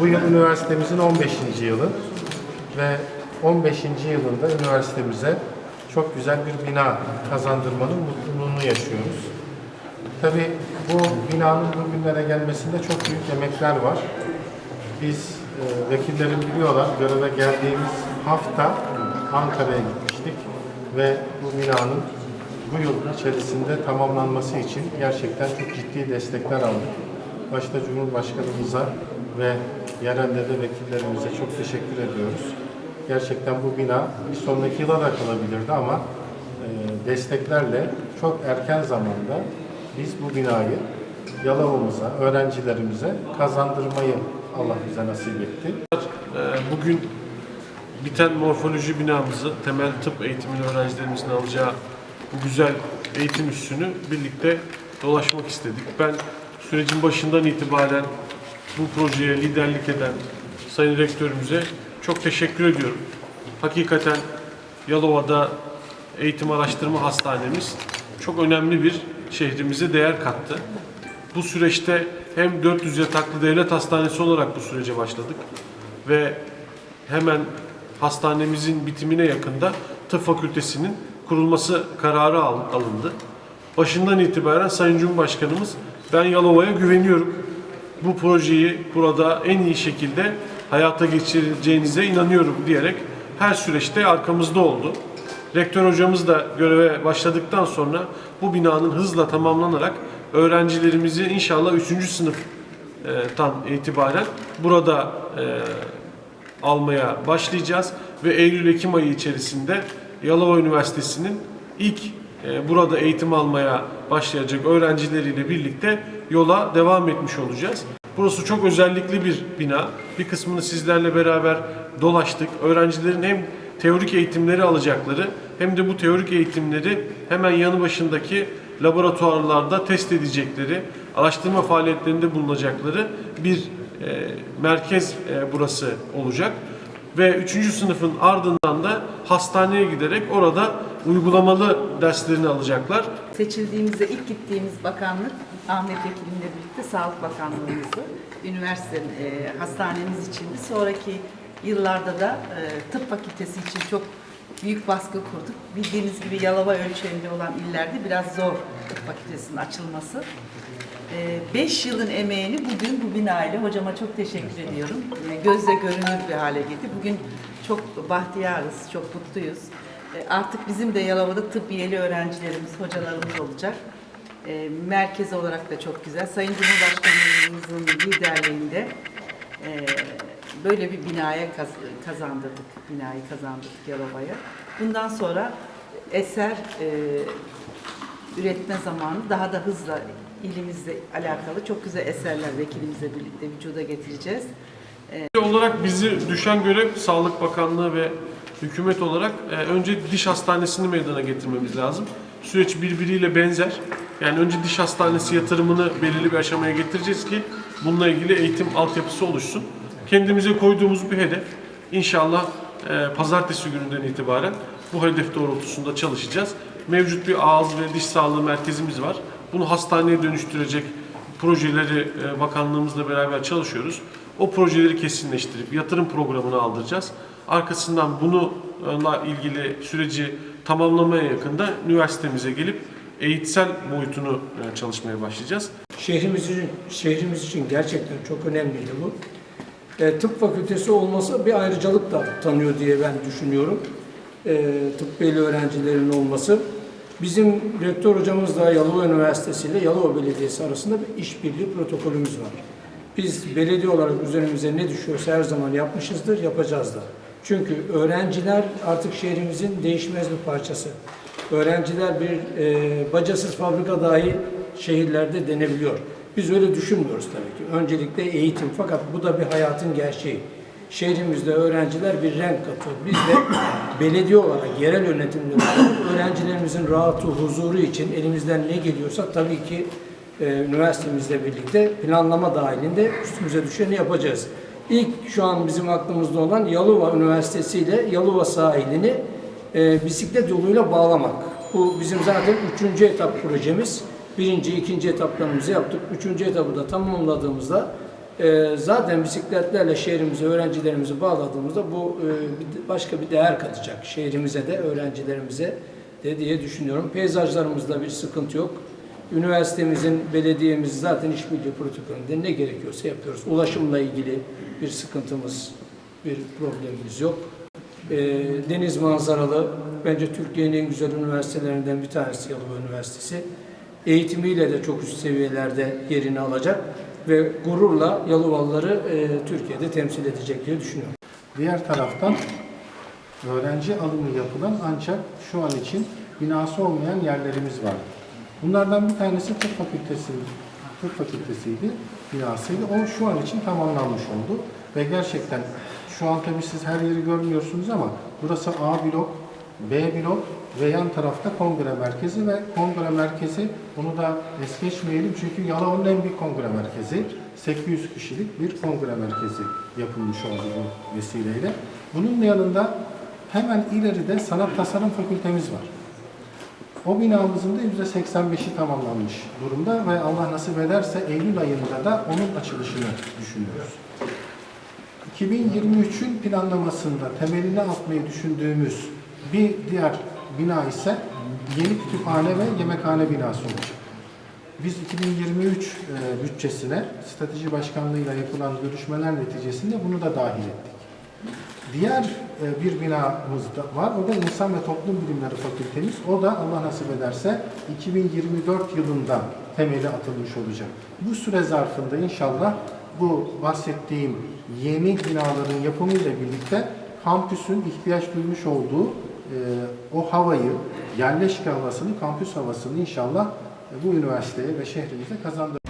Bu yıl üniversitemizin 15. yılı ve 15. yılında üniversitemize çok güzel bir bina kazandırmanın mutluluğunu yaşıyoruz. Tabii bu binanın bugünlere gelmesinde çok büyük emekler var. Biz e, biliyorlar, göreve geldiğimiz hafta Ankara'ya gitmiştik ve bu binanın bu yıl içerisinde tamamlanması için gerçekten çok ciddi destekler aldık. Başta Cumhurbaşkanımıza ve yerelde de vekillerimize çok teşekkür ediyoruz. Gerçekten bu bina bir sonraki yıla da kalabilirdi ama e, desteklerle çok erken zamanda biz bu binayı Yalova'mıza, öğrencilerimize kazandırmayı Allah bize nasip etti. Ee, Bugün biten morfoloji binamızı, temel tıp eğitimini öğrencilerimizin alacağı bu güzel eğitim üssünü birlikte dolaşmak istedik. Ben sürecin başından itibaren bu projeye liderlik eden Sayın Rektörümüze çok teşekkür ediyorum. Hakikaten Yalova'da eğitim araştırma hastanemiz çok önemli bir şehrimize değer kattı. Bu süreçte hem 400 yataklı devlet hastanesi olarak bu sürece başladık ve hemen hastanemizin bitimine yakında tıp fakültesinin kurulması kararı al- alındı. Başından itibaren Sayın Cumhurbaşkanımız ben Yalova'ya güveniyorum. Bu projeyi burada en iyi şekilde hayata geçireceğinize inanıyorum diyerek her süreçte arkamızda oldu. Rektör hocamız da göreve başladıktan sonra bu binanın hızla tamamlanarak öğrencilerimizi inşallah 3. sınıftan itibaren burada e, almaya başlayacağız ve Eylül-Ekim ayı içerisinde Yalova Üniversitesi'nin ilk e, burada eğitim almaya başlayacak öğrencileriyle birlikte yola devam etmiş olacağız. Burası çok özellikli bir bina. Bir kısmını sizlerle beraber dolaştık. Öğrencilerin hem teorik eğitimleri alacakları hem de bu teorik eğitimleri hemen yanı başındaki laboratuvarlarda test edecekleri, araştırma faaliyetlerinde bulunacakları bir e, merkez e, burası olacak. Ve 3. sınıfın ardından da hastaneye giderek orada uygulamalı derslerini alacaklar. Seçildiğimizde ilk gittiğimiz bakanlık Ahmet Vekilimle birlikte Sağlık Bakanlığımızdı. Üniversitenin, e, hastanemiz içindi. Sonraki yıllarda da e, tıp fakültesi için çok büyük baskı kurduk. Bildiğiniz gibi Yalova ölçeğinde olan illerde biraz zor tıp fakültesinin açılması. 5 yılın emeğini bugün bu binayla hocama çok teşekkür ediyorum. E, Gözle görünür bir hale getirdi. Bugün çok bahtiyarız, çok mutluyuz. E, Artık bizim de Yalova'da tıbbiyeli öğrencilerimiz, hocalarımız olacak. E, Merkez olarak da çok güzel. Sayın Cumhurbaşkanımızın liderliğinde e, böyle bir binaya kaz- kazandırdık, binayı kazandırdık Yalova'ya. Bundan sonra eser üretme zamanı daha da hızla ilimizle alakalı çok güzel eserler vekilimizle birlikte vücuda getireceğiz. olarak bizi düşen görev Sağlık Bakanlığı ve hükümet olarak e, önce diş hastanesini meydana getirmemiz lazım. Süreç birbiriyle benzer. Yani önce diş hastanesi yatırımını belirli bir aşamaya getireceğiz ki bununla ilgili eğitim altyapısı oluşsun. Kendimize koyduğumuz bir hedef. İnşallah e, pazartesi gününden itibaren bu hedef doğrultusunda çalışacağız. Mevcut bir ağız ve diş sağlığı merkezimiz var. Bunu hastaneye dönüştürecek projeleri e, bakanlığımızla beraber çalışıyoruz. O projeleri kesinleştirip yatırım programını aldıracağız. Arkasından bununla ilgili süreci tamamlamaya yakında üniversitemize gelip eğitsel boyutunu e, çalışmaya başlayacağız. Şehrimiz için, şehrimiz için gerçekten çok önemliydi bu. E, tıp fakültesi olması bir ayrıcalık da tanıyor diye ben düşünüyorum. E, tıbbiyeli öğrencilerin olması. Bizim rektör hocamızla Yalova Üniversitesi ile Yalova Belediyesi arasında bir işbirliği protokolümüz var. Biz belediye olarak üzerimize ne düşüyorsa her zaman yapmışızdır, yapacağız da. Çünkü öğrenciler artık şehrimizin değişmez bir parçası. Öğrenciler bir e, bacasız fabrika dahi şehirlerde denebiliyor. Biz öyle düşünmüyoruz tabii ki. Öncelikle eğitim fakat bu da bir hayatın gerçeği. Şehrimizde öğrenciler bir renk katıyor. Biz de belediye olarak, yerel yönetimler olarak öğrencilerimizin rahatı, huzuru için elimizden ne geliyorsa tabii ki e, üniversitemizle birlikte planlama dahilinde üstümüze düşeni yapacağız. İlk şu an bizim aklımızda olan Yalova Üniversitesi ile Yalova sahilini e, bisiklet yoluyla bağlamak. Bu bizim zaten üçüncü etap projemiz. Birinci, ikinci etaplarımızı yaptık. Üçüncü etabı da tamamladığımızda E, zaten bisikletlerle şehrimize öğrencilerimizi bağladığımızda bu e, başka bir değer katacak şehrimize de öğrencilerimize de diye düşünüyorum. Peyzajlarımızda bir sıkıntı yok. Üniversitemizin, belediyemiz zaten işbirliği protokolünde ne gerekiyorsa yapıyoruz. Ulaşımla ilgili bir sıkıntımız, bir problemimiz yok. E, deniz manzaralı, bence Türkiye'nin en güzel üniversitelerinden bir tanesi Yalova Üniversitesi. Eğitimiyle de çok üst seviyelerde yerini alacak ve gururla Yalovalıları e, Türkiye'de temsil edecek diye düşünüyorum. Diğer taraftan öğrenci alımı yapılan ancak şu an için binası olmayan yerlerimiz var. Bunlardan bir tanesi tıp fakültesi, tıp fakültesiydi, binasıydı. O şu an için tamamlanmış oldu ve gerçekten şu an tabii siz her yeri görmüyorsunuz ama burası A blok, B blok ve yan tarafta kongre merkezi ve kongre merkezi onu da es geçmeyelim çünkü Yalova'nın en büyük kongre merkezi. 800 kişilik bir kongre merkezi yapılmış oldu bu vesileyle. Bunun yanında hemen ileride sanat tasarım fakültemiz var. O binamızın da %85'i tamamlanmış durumda ve Allah nasip ederse Eylül ayında da onun açılışını düşünüyoruz. 2023'ün planlamasında temelini atmayı düşündüğümüz bir diğer bina ise yeni kütüphane ve yemekhane binası olacak. Biz 2023 e, bütçesine strateji başkanlığıyla yapılan görüşmeler neticesinde bunu da dahil ettik. Diğer bir binamız da var. O da İnsan ve Toplum Bilimleri Fakültemiz. O da Allah nasip ederse 2024 yılında temeli atılmış olacak. Bu süre zarfında inşallah bu bahsettiğim yeni binaların yapımıyla birlikte kampüsün ihtiyaç duymuş olduğu e, o havayı, yerleşke havasını, kampüs havasını inşallah e, bu üniversiteye ve şehrimize kazandıracağız.